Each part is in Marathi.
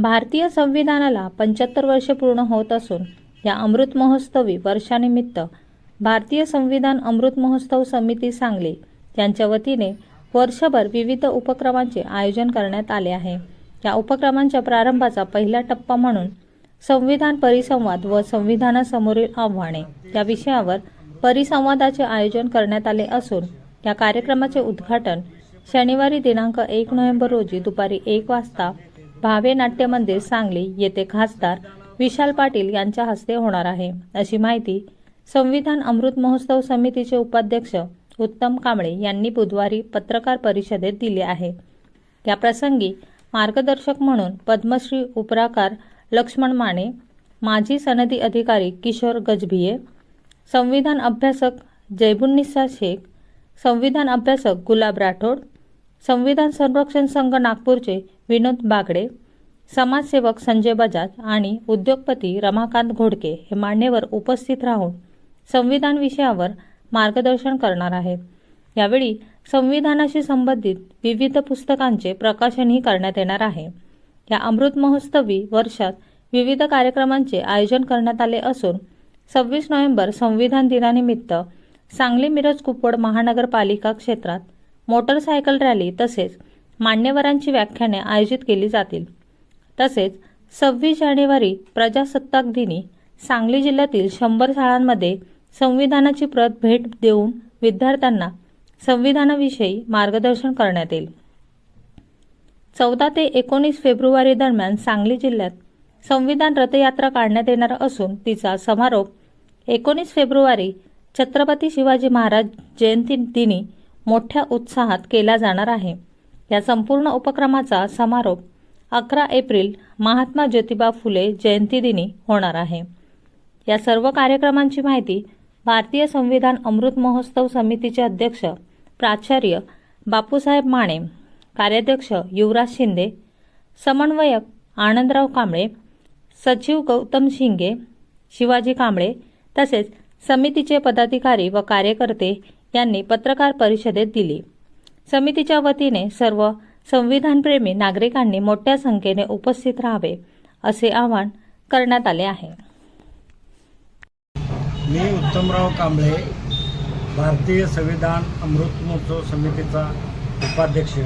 भारतीय संविधानाला पंच्याहत्तर वर्षे पूर्ण होत असून या अमृत महोत्सवी वर्षानिमित्त भारतीय संविधान अमृत महोत्सव समिती सांगली यांच्या वतीने वर्षभर विविध उपक्रमांचे आयोजन करण्यात आले आहे. या उपक्रमांच्या प्रारंभाचा पहिला टप्पा म्हणून संविधान परिसंवाद व संविधानासमोरील आव्हाने या विषयावर परिसंवादाचे आयोजन करण्यात आले असून या कार्यक्रमाचे उद्घाटन शनिवारी दिनांक एक नोव्हेंबर रोजी दुपारी एक वाजता भावे नाट्य मंदिर सांगली येथे खासदार विशाल पाटील यांच्या हस्ते होणार आहे. अशी माहिती संविधान अमृत महोत्सव समितीचे उपाध्यक्ष उत्तम कांबळे यांनी बुधवारी पत्रकार परिषदेत दिली आहे. त्याप्रसंगी प्रसंगी मार्गदर्शक म्हणून पद्मश्री उपराकार लक्ष्मण माने माजी सनदी अधिकारी किशोर गजभिये संविधान अभ्यासक जैबुन्निसा शेख संविधान अभ्यासक गुलाब राठोड संविधान संरक्षण संघ नागपूरचे विनोद बागडे समाजसेवक संजय बजाज आणि उद्योगपती रमाकांत घोडके हे मान्यवर उपस्थित राहून संविधान विषयावर मार्गदर्शन करणार आहेत. यावेळी संविधानाशी संबंधित विविध पुस्तकांचे प्रकाशनही करण्यात येणार आहे. या अमृत महोत्सवी वर्षात विविध कार्यक्रमांचे आयोजन करण्यात आले असून सव्वीस नोव्हेंबर संविधान दिनानिमित्त सांगली मिरज कुपवड महानगरपालिका क्षेत्रात मोटरसायकल रॅली तसेच मान्यवरांची व्याख्याने आयोजित केली जातील. तसेच सव्वीस जानेवारी प्रजासत्ताक दिनी सांगली जिल्ह्यातील शंभर शाळांमध्ये संविधानाची प्रत भेट देऊन विद्यार्थ्यांना संविधानाविषयी मार्गदर्शन करण्यात येईल. चौदा ते एकोणीस फेब्रुवारी दरम्यान सांगली जिल्ह्यात संविधान रथयात्रा काढण्यात येणार असून तिचा समारोप एकोणीस फेब्रुवारी छत्रपती शिवाजी महाराज जयंती दिनी मोठ्या उत्साहात केला जाणार आहे. या संपूर्ण उपक्रमाचा समारोप अकरा एप्रिल महात्मा ज्योतिबा फुले जयंतीदिनी होणार आहे. या सर्व कार्यक्रमांची माहिती भारतीय संविधान अमृत महोत्सव समितीचे अध्यक्ष प्राचार्य बापूसाहेब माने कार्याध्यक्ष युवराज शिंदे समन्वयक आनंदराव कांबळे सचिव गौतम शिंगे शिवाजी कांबळे तसेच समितीचे पदाधिकारी व कार्यकर्ते यांनी पत्रकार परिषदेत दिली. समितीच्या वतीने सर्व संविधानप्रेमी नागरिकांनी मोठ्या संख्येने उपस्थित राहावे असे आवाहन करण्यात आले आहे. मी उत्तमराव कांबळे भारतीय संविधान अमृत महोत्सव समितीचा उपाध्यक्ष.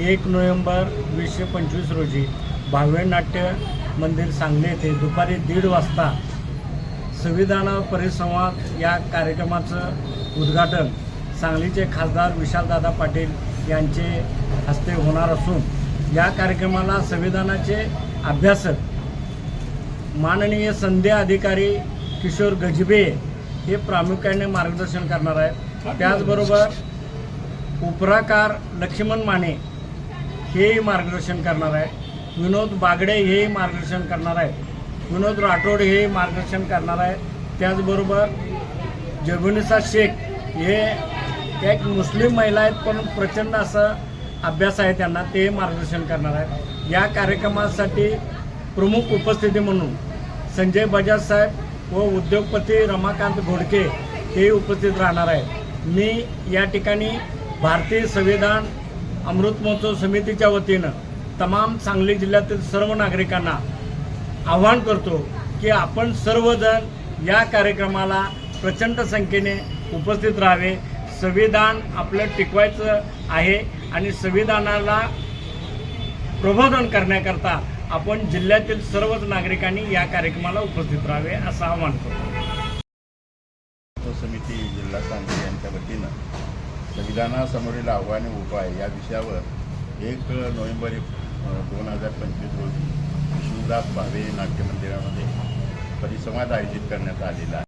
एक नोव्हेंबर वीसशे पंचवीस रोजी भावे नाट्य मंदिर सांगली येथे दुपारी दीड वाजता संविधान परिसंवाद या कार्यक्रमाचं उद्घाटन सांगलीचे खासदार विशालदादा पाटील यांचे हस्ते होणार असून या कार्यक्रमाला संविधानाचे अभ्यासक माननीय संध्या अधिकारी किशोर गजबे हे प्रामुख्याने मार्गदर्शन करणार आहेत. त्याचबरोबर उपराकार लक्ष्मण माने हेही मार्गदर्शन करणार आहेत. विनोद बागडे हेही मार्गदर्शन करणार आहेत. विनोद राठोड हे मार्गदर्शन करणार आहे. त्याचबरोबर जगुनिसा शेख हे एक मुस्लिम महिला आहेत पण प्रचंड असं अभ्यास आहे त्यांना ते मार्गदर्शन करणार आहेत. या कार्यक्रमासाठी प्रमुख उपस्थिती म्हणून संजय बजाज साहेब व उद्योगपती रमाकांत घोडके हे उपस्थित राहणार आहेत. मी या ठिकाणी भारतीय संविधान अमृत महोत्सव समितीच्या वतीनं तमाम सांगली जिल्ह्यातील सर्व नागरिकांना आव्हान करतो की आपण सर्वजण या कार्यक्रमाला प्रचंड संख्येने उपस्थित राहावे. संविधान आपलं टिकवायचं आहे आणि संविधानाला प्रबोधन करण्याकरता आपण जिल्ह्यातील सर्वच नागरिकांनी या कार्यक्रमाला उपस्थित राहावे असं आवाहन करतो. तो समिती जिल्हा सांगली यांच्या वतीनं संविधानासमोरील आव्हाने उपाय या विषयावर एक नोव्हेंबर दोन हजार पंचवीस रोजी विष्णुदास भावे नाट्य मंदिरामध्ये परिसंवाद आयोजित करण्यात आलेला आहे.